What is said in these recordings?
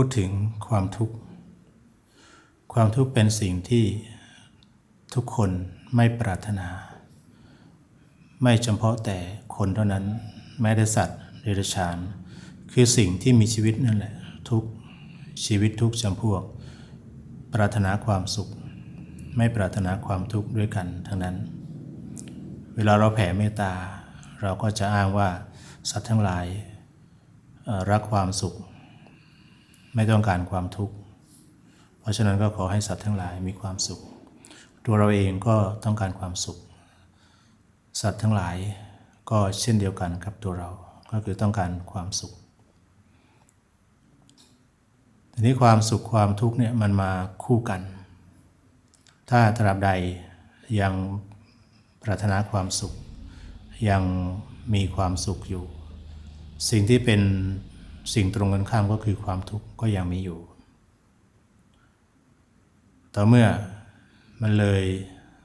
พูดถึงความทุกข์ ความทุกข์เป็นสิ่งที่ทุกคนไม่ปรารถนา ไม่เฉพาะแต่คนเท่านั้น แม้แต่สัตว์เดรัจฉาน คือสิ่งที่มีชีวิตนั่นแหละ ทุกชีวิตทุกจำพวก ปรารถนาความสุข ไม่ปรารถนาความทุกข์ด้วยกันทั้งนั้น เวลาเราแผ่เมตตา เราก็จะอ้างว่าสัตว์ทั้งหลายรักความสุข ไม่ต้องการความทุกข์ เพราะฉะนั้นก็ขอให้สัตว์ทั้งหลายมีความสุข ตัวเราเองก็ต้องการความสุข สัตว์ทั้งหลายก็เช่นเดียวกันกับตัวเรา ก็คือต้องการความสุข ทีนี้ความสุขความทุกข์เนี่ยมันมาคู่กัน ถ้าตราบใดยังปรารถนาความสุข ยังมีความสุขอยู่ สิ่งที่เป็น สิ่งตรงกันข้ามก็คือความทุกข์ก็ยังมีอยู่ ต่อเมื่อมันเลย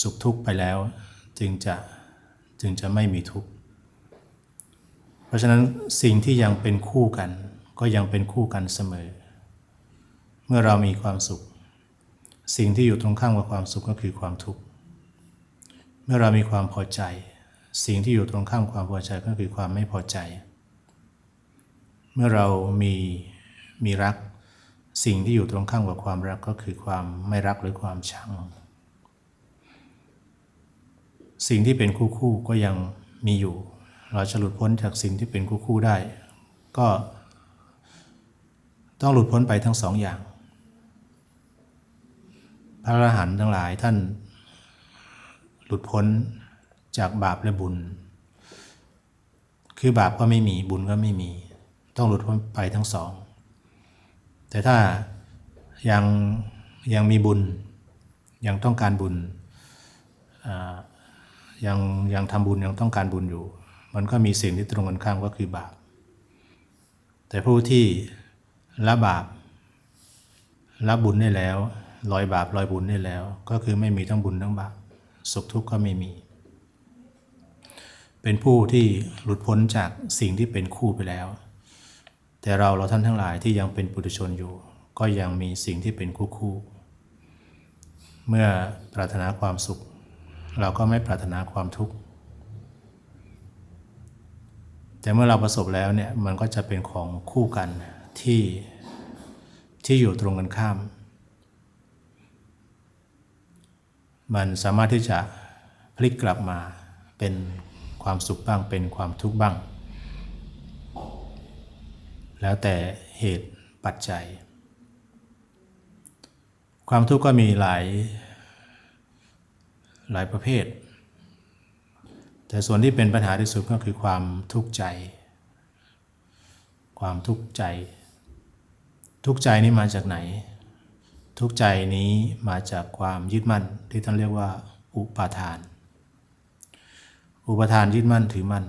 สุขทุกข์ไปแล้ว จึงจะจึงจะไม่มีทุกข์ เพราะฉะนั้นสิ่งที่ยังเป็นคู่กัน ก็ยังเป็นคู่กันเสมอ เมื่อเรามีความสุข สิ่งที่อยู่ตรงข้ามกับความสุขก็คือความทุกข์ เมื่อเรามีความพอใจ สิ่งที่อยู่ตรงข้ามความพอใจก็คือความไม่พอใจ เมื่อเรามีมีรักสิ่งที่อยู่ตรงข้ามกับความรักก็คือความไม่รักหรือความชัง สิ่งที่เป็นคู่คู่ก็ยังมีอยู่ เราจะหลุดพ้นจากสิ่งที่เป็นคู่คู่ได้ ก็ต้องหลุดพ้นไปทั้งสองอย่าง พระอรหันต์ทั้งหลายท่านหลุดพ้นจากบาปและบุญ คือบาปก็ไม่มีบุญก็ไม่มี ต้องหลุดพ้นไปทั้งสอง แต่ถ้ายังยังมีบุญ ยังต้องการบุญยังยังทำบุญยังต้องการบุญอยู่ มันก็มีสิ่งที่ตรงกันข้ามก็คือบาป แต่ผู้ที่ละบาปละบุญได้แล้วลอยบาปลอยบุญได้แล้ว ก็คือไม่มีทั้งบุญทั้งบาปสุขทุกข์ก็ไม่มี เป็นผู้ที่หลุดพ้นจากสิ่งที่เป็นคู่ไปแล้ว แต่เราเราท่านทั้งหลายที่ยังเป็นปุถุชนอยู่ ก็ยังมีสิ่งที่เป็นคู่คู่ เมื่อปรารถนาความสุข เราก็ไม่ปรารถนาความทุกข์ แต่เมื่อเราประสบแล้วเนี่ยมันก็จะเป็นของคู่กันที่ที่อยู่ตรงกันข้าม มันสามารถที่จะพลิกกลับมาเป็นความสุขบ้างเป็นความทุกข์บ้าง แล้วแต่เหตุปัจจัย ความทุกข์ก็มีหลายหลายประเภท แต่ส่วนที่เป็นปัญหาที่สุดก็คือความทุกข์ใจ ความทุกข์ใจ ทุกข์ใจนี้มาจากไหน ทุกข์ใจนี้มาจากความยึดมั่นที่ท่านเรียกว่า อุปาทาน อุปาทานยึดมั่นถือมั่น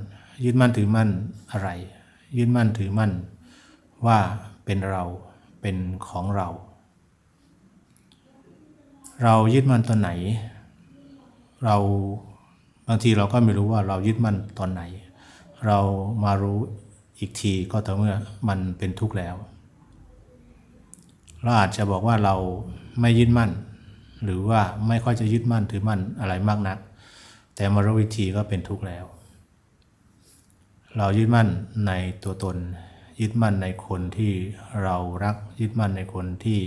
ยึดมั่นถือมั่นอะไร ยึดมั่นถือมั่น ว่าเป็นเราเป็นของเรา เรายึดมั่นตอนไหน เราบางทีเราก็ไม่รู้ว่าเรายึดมั่นตอนไหน เรามารู้อีกทีก็ต่อเมื่อมันเป็นทุกข์แล้ว เราอาจจะบอกว่าเราไม่ยึดมั่น หรือว่าไม่ค่อยจะยึดมั่นถือมั่นอะไรมากนัก แต่มารู้อีกทีก็เป็นทุกข์แล้ว เรายึดมั่นในตัวตน ยึดมั่นในคนที่เรารักยึดมั่นในคนที่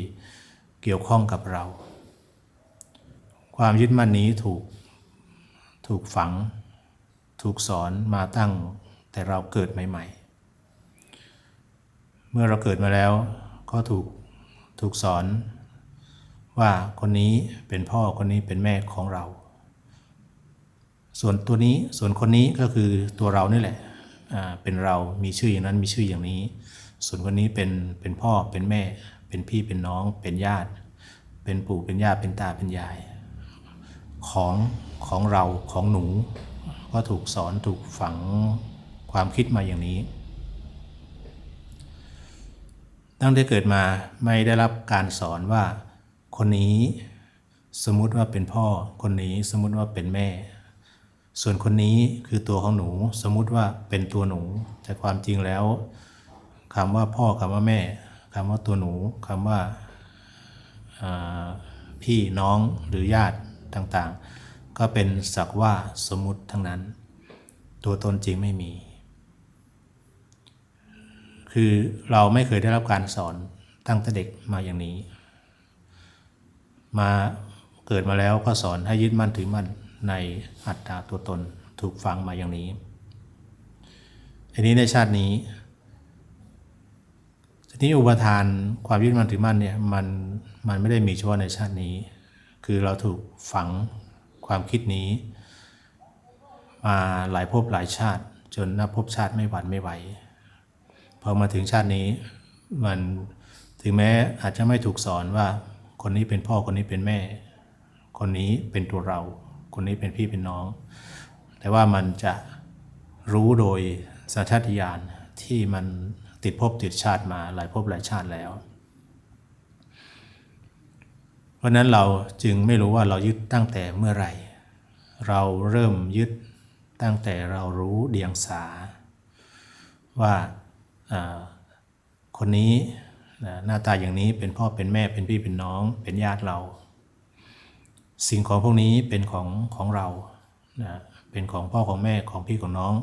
เกี่ยวข้องกับเรา ความยึดมั่นนี้ถูกถูกฝัง ถูกสอนมาตั้งแต่เราเกิดใหม่ ๆ เมื่อเราเกิดมาแล้วก็ถูกถูกสอนว่าคนนี้เป็นพ่อคนนี้เป็นแม่ของเรา ส่วนตัวนี้ส่วนคนนี้ก็คือตัวเรานี่แหละ เป็นเรามีชื่ออย่างนั้นมีชื่ออย่างนี้ ส่วนคนนี้เป็นเป็นพ่อเป็นแม่ เป็นพี่เป็นน้อง เป็นญาติ เป็นปู่เป็นย่าเป็นตาเป็นยาย ของของเราของหนูก็ถูกสอนถูกฝังความคิดมาอย่างนี้ ตั้งแต่เกิดมาไม่ได้รับการสอนว่าคนนี้สมมุติว่าเป็นพ่อคนนี้สมมุติว่าเป็นแม่ ส่วนคนนี้คือตัวของหนูสมมุติว่าเป็นตัวหนู แต่ความจริงแล้วคำว่าพ่อคำว่าแม่คำว่าตัวหนูคำว่าอ่าพี่น้องหรือญาติต่างๆ ก็เป็นสักว่าสมมุติทั้งนั้น ตัวตนจริงไม่มี คือเราไม่เคยได้รับการสอนตั้งแต่เด็กมาอย่างนี้ มาเกิดมาแล้วก็สอนให้ยึดมั่นถือมั่น ในอัตตาตัวตนถูกฟังมาอย่างนี้ทีนี้ในชาตินี้ทีนี้อุปทานความยึดมั่นถือมั่นเนี่ยมันมันไม่ได้มีเฉพาะในชาตินี้ คือเราถูกฝังความคิดนี้ มาหลายภพหลายชาติ จนนับภพชาติไม่หวั่นไม่ไหวพอมาถึงชาตินี้มันถึงแม้อาจจะไม่ถูกสอนว่าคนนี้เป็นพ่อคนนี้เป็นแม่ คนนี้เป็นตัวเรา คนนี้เป็นพี่เป็นน้อง แต่ว่ามันจะรู้โดยสัญชาตญาณที่มันติดภพติดชาติมาหลายภพหลายชาติแล้ว เพราะนั้นเราจึงไม่รู้ว่าเรายึดตั้งแต่เมื่อไหร่ เราเริ่มยึดตั้งแต่เรารู้เดียงสา ว่าคนนี้หน้าตาอย่างนี้เป็นพ่อเป็นแม่เป็นพี่เป็นน้อง เป็นญาติเรา สิ่งของพวกนี้เป็นของของเรานะเป็นของพ่อของแม่ของพี่ของน้อง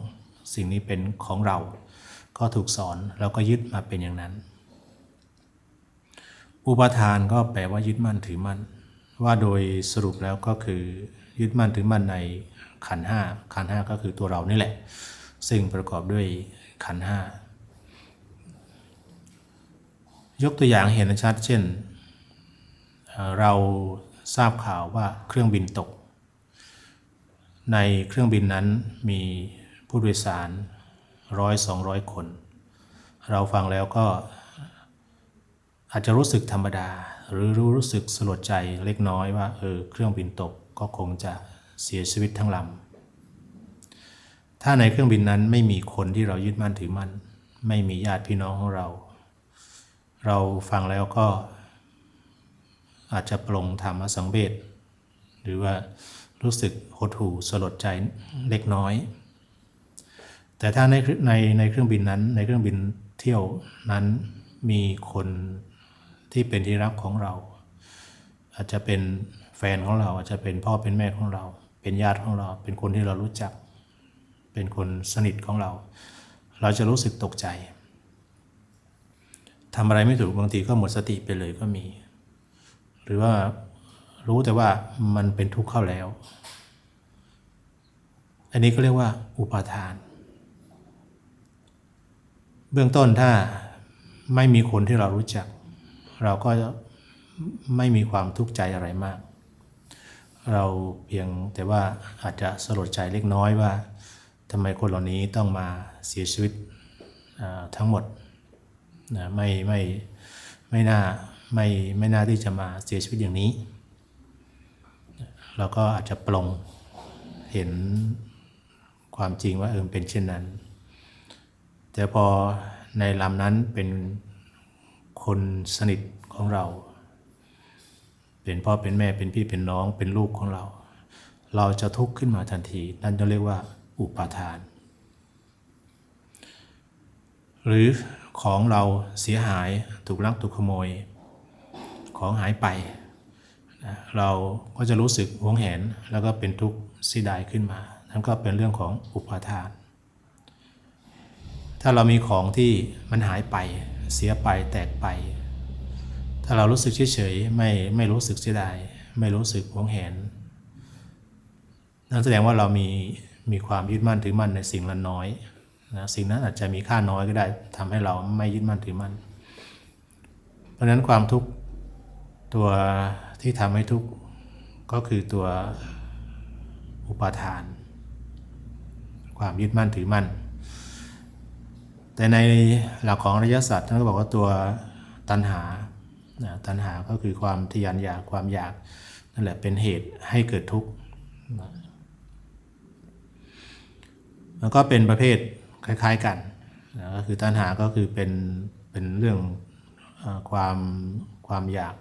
สิ่งนี้เป็นของเรา ก็ถูกสอนแล้วก็ยึดมาเป็นอย่างนั้น อุปทานก็แปลว่ายึดมั่นถือมั่น ว่าโดยสรุปแล้วก็คือยึดมั่นถือมั่นในขันห้าขันห้าก็คือตัวเรานี่แหละ ซึ่งประกอบด้วยขันห้ายกตัวอย่างเห็นชัด เช่น เรา ทราบข่าวว่าเครื่องบินตก ในเครื่องบินนั้นมีผู้โดยสารร้อยสองร้อยคน เราฟังแล้วก็อาจจะรู้สึกธรรมดา หรือรู้สึกสลดใจเล็กน้อยว่าเออเครื่องบินตกก็คงจะเสียชีวิตทั้งลำ ถ้าในเครื่องบินนั้นไม่มีคนที่เรายึดมั่นถือมั่น ไม่มีญาติพี่น้องของเรา เราฟังแล้วก็ อาจจะปรงธรรมสังเวชหรือว่ารู้สึกหดหู่สลดใจเล็กน้อย แต่ถ้าในในในเครื่องบินนั้น ในเครื่องบินเที่ยวนั้นมีคนที่เป็นที่รักของเรา อาจจะเป็นแฟนของเราอาจจะเป็นพ่อเป็นแม่ของเรา เป็นญาติของเรา เป็นคนที่เรารู้จัก เป็นคนสนิทของเรา เราจะรู้สึกตกใจทำอะไรไม่ถูกบางทีก็หมดสติไปเลยก็มี หรือว่ารู้แต่ว่ามันเป็นทุกข์เข้าแล้ว อันนี้ก็เรียกว่าอุปาทาน เบื้องต้นถ้าไม่มีคนที่เรารู้จัก เราก็ไม่มีความทุกข์ใจอะไรมาก เราเพียงแต่ว่าอาจจะสลดใจเล็กน้อยว่าทำไมคนเหล่านี้ต้องมาเสียชีวิตทั้งหมดนะไม่ไม่ไม่น่า ไม่ไม่น่าที่จะมาเสียชีวิตอย่างนี้ เราก็อาจจะปลงเห็นความจริงว่าเออเป็นเช่นนั้น แต่พอในลำนั้นเป็นคนสนิทของเรา เป็นพ่อเป็นแม่เป็นพี่เป็นน้องเป็นลูกของเรา เราจะทุกข์ขึ้นมาทันที นั่นจะเรียกว่าอุปาทาน หรือของเราเสียหายถูกลักถูกขโมย ของหายไปนะเราก็จะรู้สึกหวงแหนแล้วก็เป็นทุกข์เสียดายขึ้นมานั่นก็เป็นเรื่องของอุปาทาน ถ้าเรามีของที่มันหายไปเสียไปแตกไป ถ้าเรารู้สึกเฉยๆไม่ไม่รู้สึกเสียดายไม่รู้สึกหวงแหนนั่นแสดงว่าเรามีมีความยึดมั่นถือมั่นในสิ่งละน้อยนะสิ่งนั้นอาจจะมีค่าน้อยก็ได้ทำให้เราไม่ยึดมั่นถือมั่น เพราะฉะนั้นความทุกข์ ตัวที่ทำให้ทุกข์ก็คือตัวอุปาทาน ความยึดมั่นถือมั่น แต่ในหลักของอริยสัจท่านก็บอกว่าตัวตัณหาตัณหาก็คือความทยานอยากความอยากนั่นแหละเป็นเหตุให้เกิดทุกข์นะมันก็เป็นประเภทคล้าย ๆกันก็คือตัณหาก็คือเป็นเป็นเรื่องอความความอยาก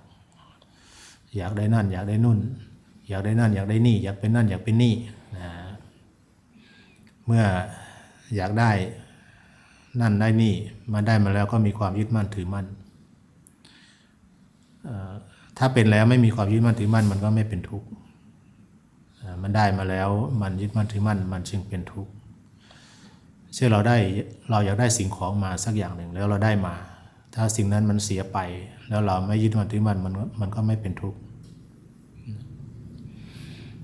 อยากได้นั่น อยากได้นู่น อยากได้นั่น อยากได้นี่ อยากเป็นนั่น อยากเป็นนี่นะเมื่ออยากได้นั่นได้นี่มาได้มาแล้วก็มีความยึดมั่นถือมั่นถ้าเป็นแล้วไม่มีความยึดมั่นถือมั่นมันก็ไม่เป็นทุกข์มันได้มาแล้วมันยึดมั่นถือมั่นมันจึงเป็นทุกข์เช่นเราได้เราอยากได้สิ่งของมาสักอย่างหนึ่งแล้วเราได้มา ถ้าสิ่งนั้นมันเสียไป แล้วเราไม่ยึดมั่นถือมั่นมันมันก็ไม่เป็นทุกข์